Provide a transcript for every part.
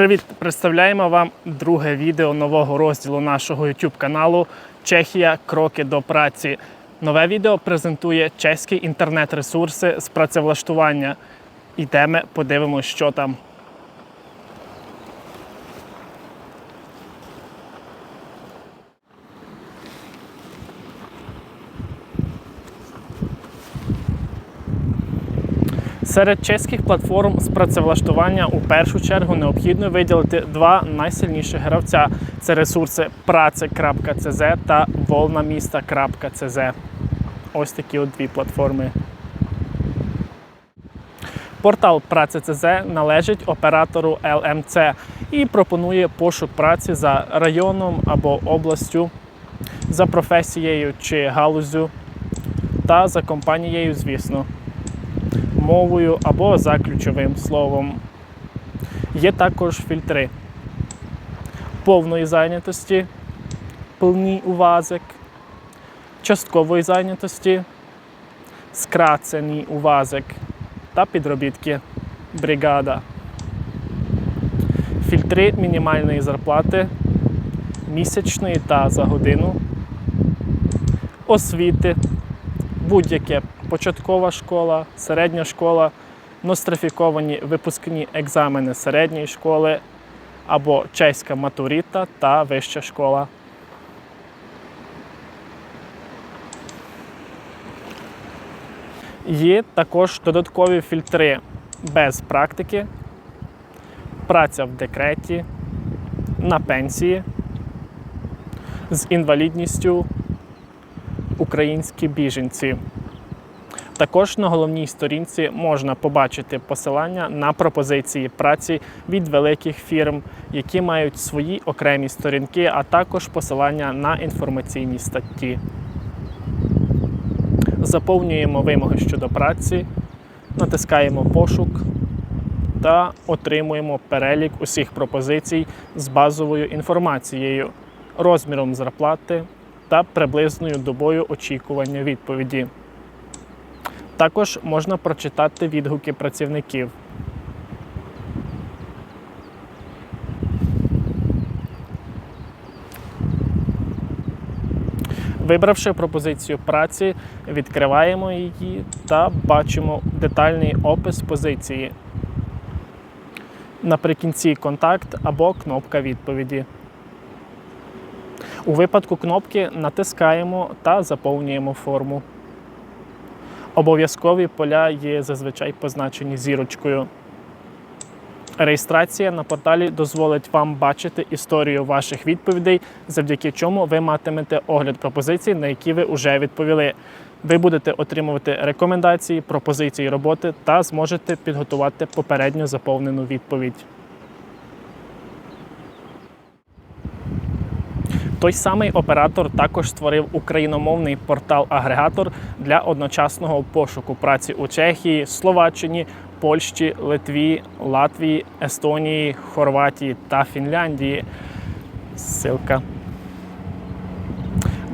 Привіт! Представляємо вам друге відео нового розділу нашого YouTube каналу Чехія. Кроки до праці. Нове відео презентує чеські інтернет-ресурси з працевлаштування. Ідемо, подивимось, що там. Серед чеських платформ з працевлаштування у першу чергу необхідно виділити два найсильніших гравця: це ресурси prace.cz та volnamista.cz. Ось такі от дві платформи. Портал Праці.cz належить оператору LMC і пропонує пошук праці за районом або областю, за професією чи галузю та за компанією, звісно мовою або за ключовим словом. Є також фільтри повної зайнятості, повний увазик, часткової зайнятості, скрацений увазик та підробітки бригада. Фільтри мінімальної зарплати, місячної та за годину, освіти, будь-яке початкова школа, середня школа, нострифіковані випускні екзамени середньої школи або чеська матуріта та вища школа. Є також додаткові фільтри без практики, праця в декреті, на пенсії, з інвалідністю, українські біженці. Також на головній сторінці можна побачити посилання на пропозиції праці від великих фірм, які мають свої окремі сторінки, а також посилання на інформаційні статті. Заповнюємо вимоги щодо праці, натискаємо пошук та отримуємо перелік усіх пропозицій з базовою інформацією, розміром зарплати та приблизною добою очікування відповіді. Також можна прочитати відгуки працівників. Вибравши пропозицію праці, відкриваємо її та бачимо детальний опис позиції. Наприкінці контакт або кнопка відповіді. У випадку кнопки натискаємо та заповнюємо форму. Обов'язкові поля є зазвичай позначені зірочкою. Реєстрація на порталі дозволить вам бачити історію ваших відповідей, завдяки чому ви матимете огляд пропозицій, на які ви вже відповіли. Ви будете отримувати рекомендації, пропозиції роботи та зможете підготувати попередньо заповнену відповідь. Той самий оператор також створив україномовний портал-агрегатор для одночасного пошуку праці у Чехії, Словаччині, Польщі, Литві, Латвії, Естонії, Хорватії та Фінляндії. Ссылка.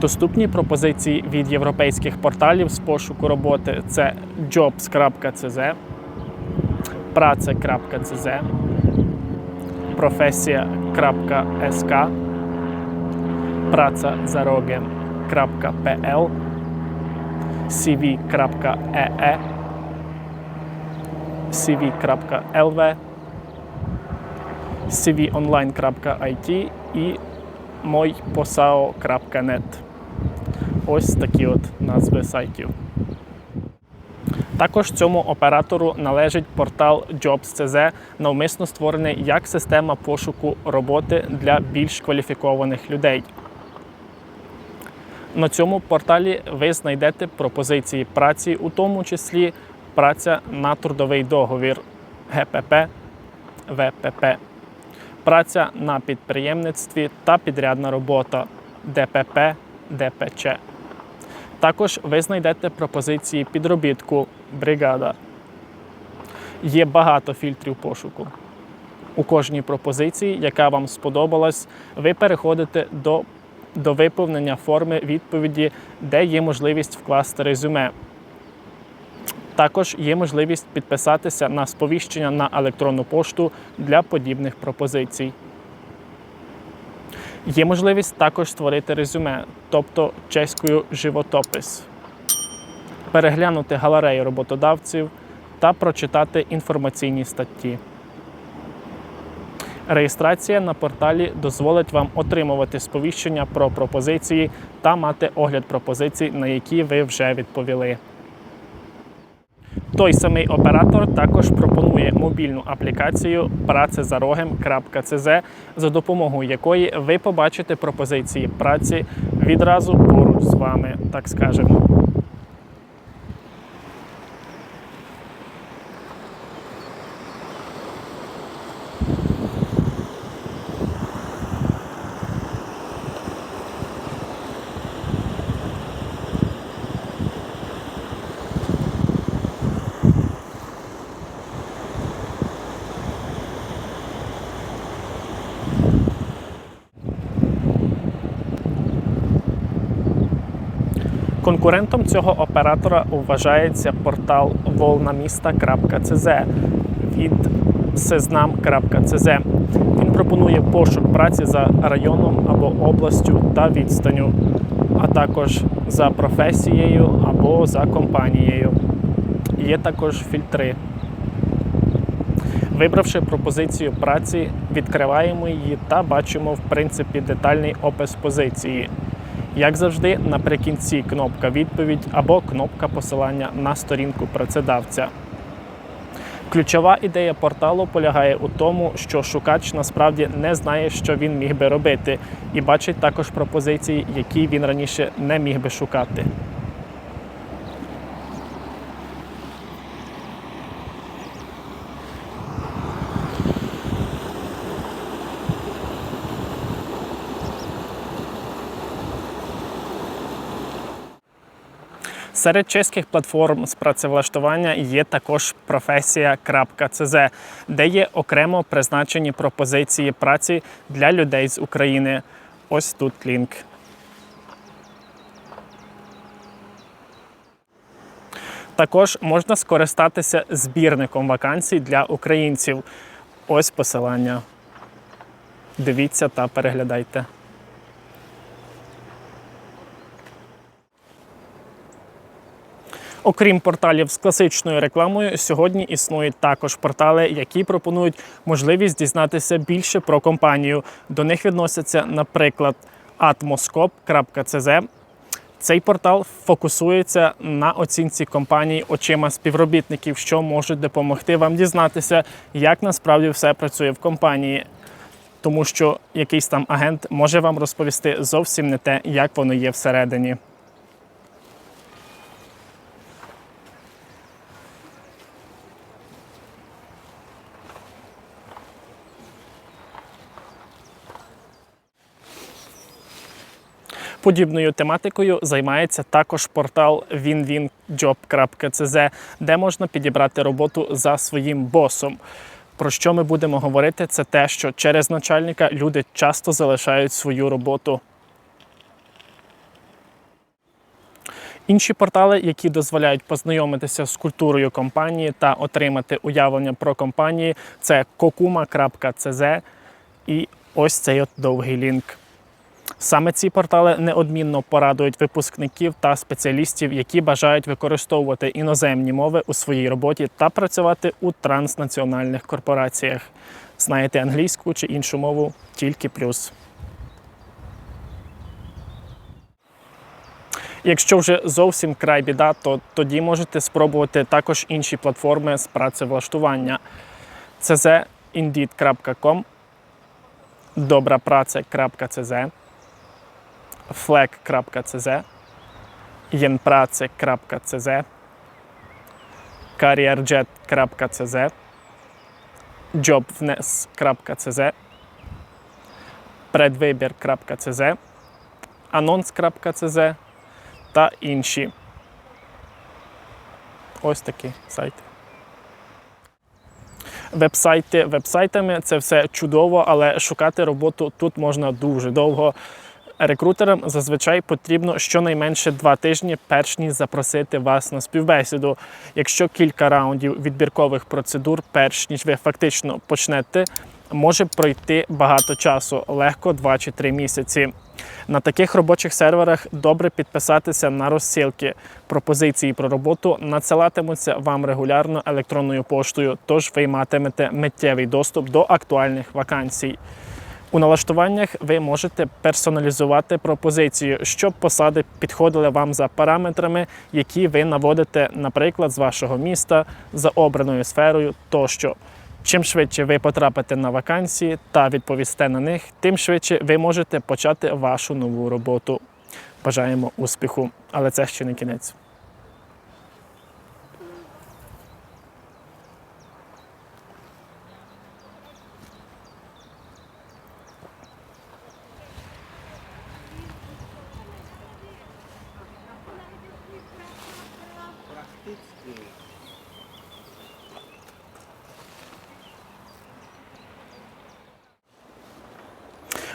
Доступні пропозиції від європейських порталів з пошуку роботи це jobs.cz, prace.cz, profesja.sk, pracazarogiem.pl, cv.ee, cv.lv, cvonline.it і mojposao.net. Ось такі от назви сайтів. Також цьому оператору належить портал Jobs.cz, навмисно створений як система пошуку роботи для більш кваліфікованих людей. На цьому порталі ви знайдете пропозиції праці, у тому числі праця на трудовий договір ГПП, ВПП, праця на підприємництві та підрядна робота ДПП, ДПЧ. Також ви знайдете пропозиції підробітку бригада. Є багато фільтрів пошуку. У кожній пропозиції, яка вам сподобалась, ви переходите до до виповнення форми відповіді, де є можливість вкласти резюме. Також є можливість підписатися на сповіщення на електронну пошту для подібних пропозицій. Є можливість також створити резюме, тобто чеською животопис, переглянути галерею роботодавців та прочитати інформаційні статті. Реєстрація на порталі дозволить вам отримувати сповіщення про пропозиції та мати огляд пропозицій, на які ви вже відповіли. Той самий оператор також пропонує мобільну аплікацію працезарогем.цз, за допомогою якої ви побачите пропозиції праці відразу поруч з вами, так скажемо. Конкурентом цього оператора вважається портал volnamista.cz від seznam.cz. Він пропонує пошук праці за районом або областю та відстанню, а також за професією або за компанією. Є також фільтри. Вибравши пропозицію праці, відкриваємо її та бачимо в принципі детальний опис позиції. Як завжди, наприкінці кнопка відповідь або кнопка посилання на сторінку працедавця. Ключова ідея порталу полягає у тому, що шукач насправді не знає, що він міг би робити, і бачить також пропозиції, які він раніше не міг би шукати. Серед чеських платформ з працевлаштування є також професія.цз, де є окремо призначені пропозиції праці для людей з України. Ось тут лінк. Також можна скористатися збірником вакансій для українців. Ось посилання. Дивіться та переглядайте. Окрім порталів з класичною рекламою, сьогодні існують також портали, які пропонують можливість дізнатися більше про компанію. До них відносяться, наприклад, atmoscope.cz. Цей портал фокусується на оцінці компаній очима співробітників, що можуть допомогти вам дізнатися, як насправді все працює в компанії. Тому що якийсь там агент може вам розповісти зовсім не те, як воно є всередині. Подібною тематикою займається також портал winwinjob.cz, де можна підібрати роботу за своїм босом. Про що ми будемо говорити? Це те, що через начальника люди часто залишають свою роботу. Інші портали, які дозволяють познайомитися з культурою компанії та отримати уявлення про компанії, це kokuma.cz і ось цей от довгий лінк. Саме ці портали неодмінно порадують випускників та спеціалістів, які бажають використовувати іноземні мови у своїй роботі та працювати у транснаціональних корпораціях. Знаєте англійську чи іншу мову тільки плюс. Якщо вже зовсім край біда, то тоді можете спробувати також інші платформи з працевлаштування. czindeed.com, dobraprace.cz, flag.cz, jenprace.cz, careerjet.cz, jobwnes.cz, predwybір.cz, anons.cz та інші. Ось такі сайти. Вебсайти вебсайтами це все чудово, але шукати роботу тут можна дуже довго. Рекрутерам зазвичай потрібно щонайменше два тижні, перш ніж запросити вас на співбесіду. Якщо кілька раундів відбіркових процедур, перш ніж ви фактично почнете, може пройти багато часу, легко 2 чи 3 місяці. На таких робочих серверах добре підписатися на розсилки. Пропозиції про роботу надсилатимуться вам регулярно електронною поштою, тож ви матимете миттєвий доступ до актуальних вакансій. У налаштуваннях ви можете персоналізувати пропозицію, щоб посади підходили вам за параметрами, які ви наводите, наприклад, з вашого міста, за обраною сферою тощо. Чим швидше ви потрапите на вакансії та відповісте на них, тим швидше ви можете почати вашу нову роботу. Бажаємо успіху, але це ще не кінець.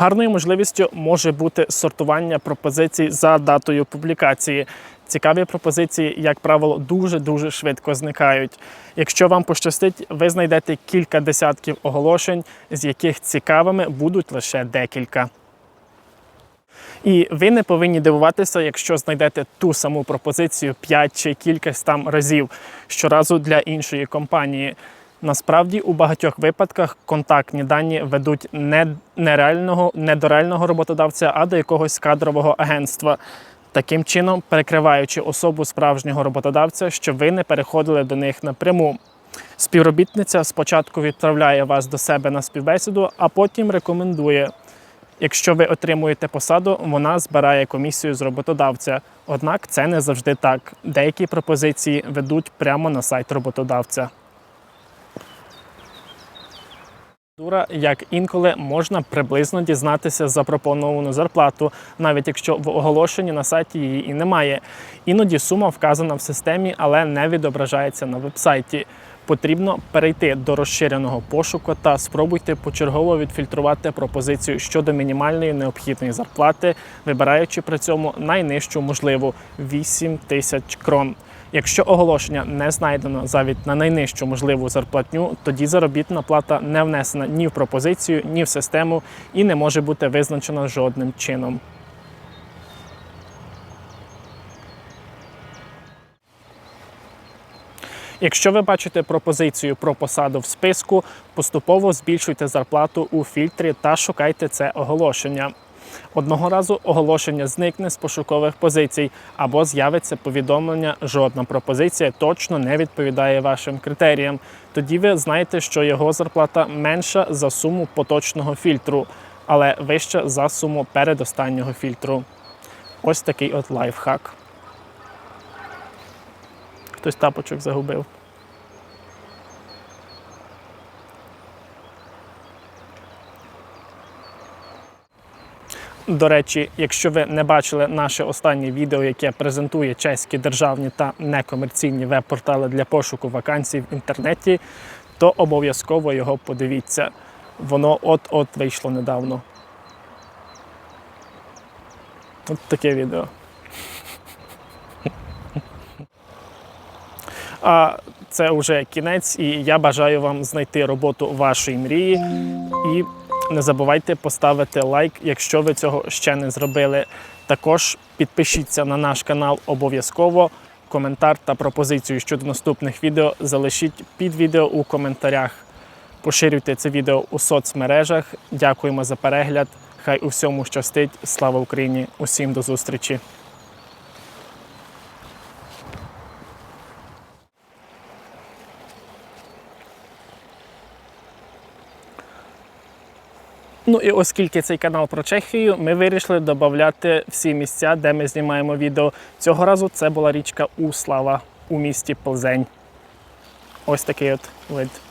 Гарною можливістю може бути сортування пропозицій за датою публікації. Цікаві пропозиції, як правило, дуже-дуже швидко зникають. Якщо вам пощастить, ви знайдете кілька десятків оголошень, з яких цікавими будуть лише декілька. І ви не повинні дивуватися, якщо знайдете ту саму пропозицію 5 чи кількась там разів щоразу для іншої компанії. Насправді, у багатьох випадках контактні дані ведуть не, не, реального, не до реального роботодавця, а до якогось кадрового агентства. Таким чином, перекриваючи особу справжнього роботодавця, щоб ви не переходили до них напряму. Співробітниця спочатку відправляє вас до себе на співбесіду, а потім рекомендує. Якщо ви отримуєте посаду, вона збирає комісію з роботодавця. Однак це не завжди так. Деякі пропозиції ведуть прямо на сайт роботодавця. Процедура, як інколи можна приблизно дізнатися запропоновану зарплату, навіть якщо в оголошенні на сайті її і немає. Іноді сума вказана в системі, але не відображається на вебсайті. Потрібно перейти до розширеного пошуку та спробуйте почергово відфільтрувати пропозицію щодо мінімальної необхідної зарплати, вибираючи при цьому найнижчу можливу 8 тисяч крон. Якщо оголошення не знайдено завіть на найнижчу можливу зарплатню, тоді заробітна плата не внесена ні в пропозицію, ні в систему і не може бути визначена жодним чином. Якщо ви бачите пропозицію про посаду в списку, поступово збільшуйте зарплату у фільтрі та шукайте це оголошення. Одного разу оголошення зникне з пошукових позицій або з'явиться повідомлення, жодна пропозиція точно не відповідає вашим критеріям. Тоді ви знаєте, що його зарплата менша за суму поточного фільтру, але вища за суму передостаннього фільтру. Ось такий от лайфхак. Хтось тапочок загубив. До речі, якщо ви не бачили наше останнє відео, яке презентує чеські державні та некомерційні веб-портали для пошуку вакансій в інтернеті, то обов'язково його подивіться. Воно от-от вийшло недавно. От таке відео. А це вже кінець, і я бажаю вам знайти роботу вашої мрії. І не забувайте поставити лайк, якщо ви цього ще не зробили. Також підпишіться на наш канал обов'язково. Коментар та пропозицію щодо наступних відео залишіть під відео у коментарях. Поширюйте це відео у соцмережах. Дякуємо за перегляд. Хай у всьому щастить. Слава Україні! Усім до зустрічі! Ну і оскільки цей канал про Чехію, ми вирішили додати всі місця, де ми знімаємо відео. Цього разу це була річка Услава у місті Плзень. Ось такий от вид.